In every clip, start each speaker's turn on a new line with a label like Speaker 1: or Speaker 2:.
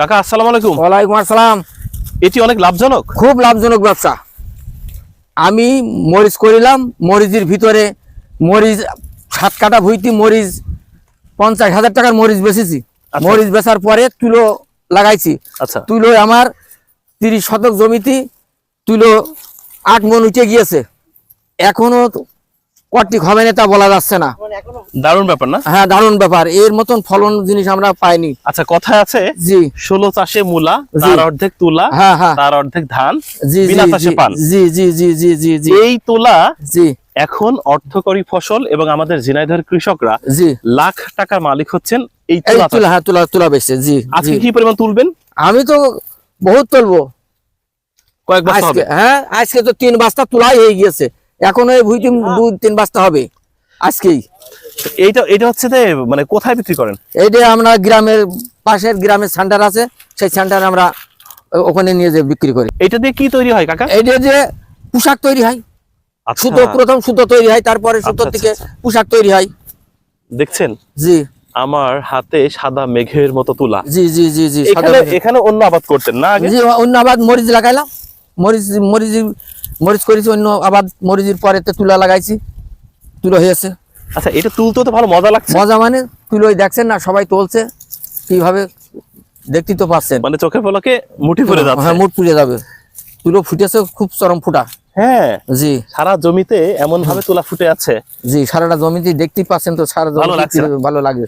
Speaker 1: কাকা আসসালামু আলাইকুম।
Speaker 2: ওয়ালাইকুম আসসালাম।
Speaker 1: এটি অনেক লাভজনক?
Speaker 2: খুব লাভজনক ব্যবসা। আমি মরিচ করিলাম মরিচের ভিতরে মরিচ সাত কাটা ভুইতি মরিচ পঞ্চাশ হাজার টাকার মরিচ বেচেছি।
Speaker 1: আচ্ছা।
Speaker 2: মরিচ বেচার পরে তুলো লাগাইছি।
Speaker 1: আচ্ছা।
Speaker 2: তুলো আমার তিরিশ শতক জমিতে তুলো আট মন উঠে গিয়েছে। এখনও কটি হবে না তা বলা যাচ্ছে না।
Speaker 1: দারুণ ব্যাপার না?
Speaker 2: হ্যাঁ দারুণ ব্যাপার। এর মতন ফলন জিনিস আমরা পাইনি।
Speaker 1: আচ্ছা কথায় আছে
Speaker 2: জি।
Speaker 1: ষোলো চাষে মূলা। তার অর্ধেক তুলা
Speaker 2: হ্যাঁ হ্যাঁ।
Speaker 1: তার অর্ধেক ধান
Speaker 2: জি জি জি, জি জি জি জি
Speaker 1: এই তুলা
Speaker 2: জি।
Speaker 1: এখন অর্থকরী ফসল এবং আমাদের ঝিনাইদহের কৃষকরা
Speaker 2: জি।
Speaker 1: লাখ টাকার মালিক হচ্ছেন এই তুলা।
Speaker 2: হ্যাঁ তুলা তুলা বেশি জি
Speaker 1: আজকে কি পরিমাণ তুলবেন?
Speaker 2: আমি তো বহুত তুলবো।
Speaker 1: কয়েক হবে।
Speaker 2: হ্যাঁ আজকে তো তিন বস্তা তুলাই হয়ে গিয়েছে। এখন ওই ভুইটি দু তিন বস্তা হবে আজকেই।
Speaker 1: এইটা এটা হচ্ছে যে মানে কোথায় বিক্রি করেন?
Speaker 2: এইটা আমরা গ্রামের পাশের গ্রামের সেন্টার আছে সেই সেন্টারে আমরা ওখানে নিয়ে যে বিক্রি করি।
Speaker 1: এটা দিয়ে কি তৈরি হয় কাকা?
Speaker 2: এইটা যে পোশাক তৈরি হয়।
Speaker 1: আচ্ছা,
Speaker 2: সুতো প্রথম সুতো তৈরি হয় তারপরে সুতো
Speaker 1: আচ্ছা,
Speaker 2: থেকে
Speaker 1: আচ্ছা।
Speaker 2: পোশাক তৈরি হয়।
Speaker 1: দেখছেন?
Speaker 2: জি।
Speaker 1: আমার হাতে সাদা মেঘের মতো তুলা।
Speaker 2: জি জি জি জি
Speaker 1: এখানে এখানে অন্য আবাদ করতেন না আগে?
Speaker 2: জি অন্য আবাদ মরিচ লাগাইলাম। মরিচ মরিচ মরিচ করেছি অন্য আবাদ মরিচের পরে তো তুলা লাগাইছি তুলো হয়েছে
Speaker 1: আচ্ছা এটা তুলতে তো ভালো মজা লাগছে।
Speaker 2: মজা মানে তুলোই দেখছেন না সবাই তুলছে কীভাবে দেখতে তো পাচ্ছেন।
Speaker 1: মানে চোখের পলকে মুঠি ভরে যাচ্ছে।
Speaker 2: হ্যাঁ মুট পুড়ে যাবে। তুলো ফুটেছে খুব চরম ফুটা।
Speaker 1: হ্যাঁ
Speaker 2: জি।
Speaker 1: সারা জমিতে এমন ভাবে তুলা ফুটে আছে।
Speaker 2: জি সারাটা জমিতে দেখতেই পাচ্ছেন তো সারা
Speaker 1: ভালো
Speaker 2: জমি ভালো লাগে।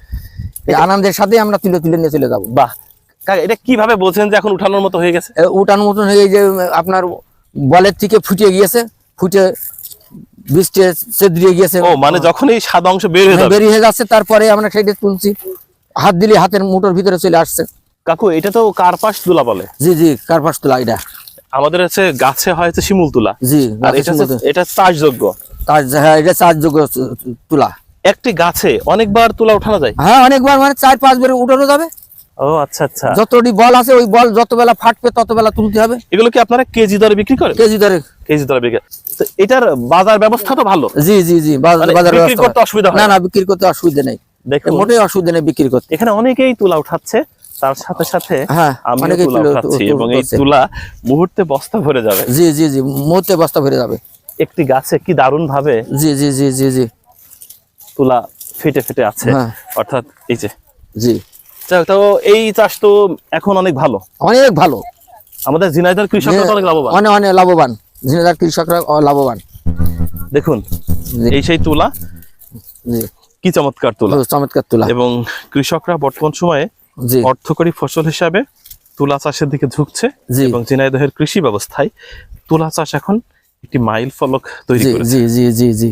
Speaker 2: এই আনন্দের সাথে আমরা তুলে তুলে নিয়ে চলে যাব।
Speaker 1: বাহ এটা কীভাবে বলছেন যে এখন উঠানোর মতো হয়ে গেছে?
Speaker 2: উঠানোর মতন হয়ে যে আপনার বলের থেকে ফুটে গিয়েছে ফুটে বৃষ্টি চেদ্রিয়ে গিয়েছে।
Speaker 1: ও মানে যখন এই সাদা অংশ বের হয়ে
Speaker 2: হ্যাঁ,
Speaker 1: যাবে।
Speaker 2: বেরিয়ে যাচ্ছে তারপরে আমরা সেটা তুলছি। হাত দিলে হাতের মুঠোর ভিতরে চলে আসছে।
Speaker 1: কাকু এটা তো কার্পাস তুলা বলে।
Speaker 2: জি জি কার্পাস তোলা এটা।
Speaker 1: আমাদের হচ্ছে গাছে হয় হচ্ছে শিমুল তুলা।
Speaker 2: জি
Speaker 1: আর এটা এটা চাষযোগ্য।
Speaker 2: হ্যাঁ এটা চার্জযোগ্য তুলা।
Speaker 1: একটি গাছে অনেকবার তুলা উঠানো যায়?
Speaker 2: হ্যাঁ অনেকবার মানে চার পাঁচ বার উঠানো যাবে।
Speaker 1: ও আচ্ছা আচ্ছা।
Speaker 2: যতটি বল আছে ওই বল যত বেলা ফাটবে তত বেলা তুলতে হবে।
Speaker 1: এগুলো কি আপনারা কেজি দরে বিক্রি করেন?
Speaker 2: কেজি ধরে
Speaker 1: কেজি দরে বিক্রি তো এটার বাজার ব্যবস্থা তো ভালো।
Speaker 2: জি জি জি বাজার
Speaker 1: বিক্রি করতে অসুবিধা
Speaker 2: না
Speaker 1: না।
Speaker 2: না বিক্রি করতে অসুবিধা নেই।
Speaker 1: দেখুন।
Speaker 2: মোটেই অসুবিধা নেই বিক্রি করতে।
Speaker 1: এখানে অনেকেই তুলা উঠাচ্ছে তার সাথে সাথে তুলা
Speaker 2: তুলা
Speaker 1: উঠাচ্ছি এবং এই তুলা মুহূর্তে বস্তা ভরে যাবে।
Speaker 2: জি জি জি মুহূর্তে বস্তা ভরে যাবে।
Speaker 1: একটি গাছে কি দারুণ ভাবে
Speaker 2: জি জি জি জি জি।
Speaker 1: তুলা ফেটে ফেটে আছে।
Speaker 2: হ্যাঁ।
Speaker 1: অর্থাৎ এই যে
Speaker 2: জি।
Speaker 1: তো এই চাষ তো এখন অনেক ভালো।
Speaker 2: অনেক ভালো।
Speaker 1: আমাদের কৃষকরা অনেক লাভবান।
Speaker 2: অনেক অনেক লাভবান। ঝিনাইদার কৃষকরা লাভবান।
Speaker 1: দেখুন এই সেই তুলা কি চমৎকার তুলা।
Speaker 2: চমৎকার তুলা।
Speaker 1: এবং কৃষকরা বর্তমান সময়ে অর্থকরী ফসল হিসাবে তুলা চাষের দিকে ঝুঁকছে। এবং ঝিনাইদহের কৃষি ব্যবস্থায় তুলা চাষ এখন একটি মাইল ফলক তৈরি করেছে।
Speaker 2: জি জি জি জি।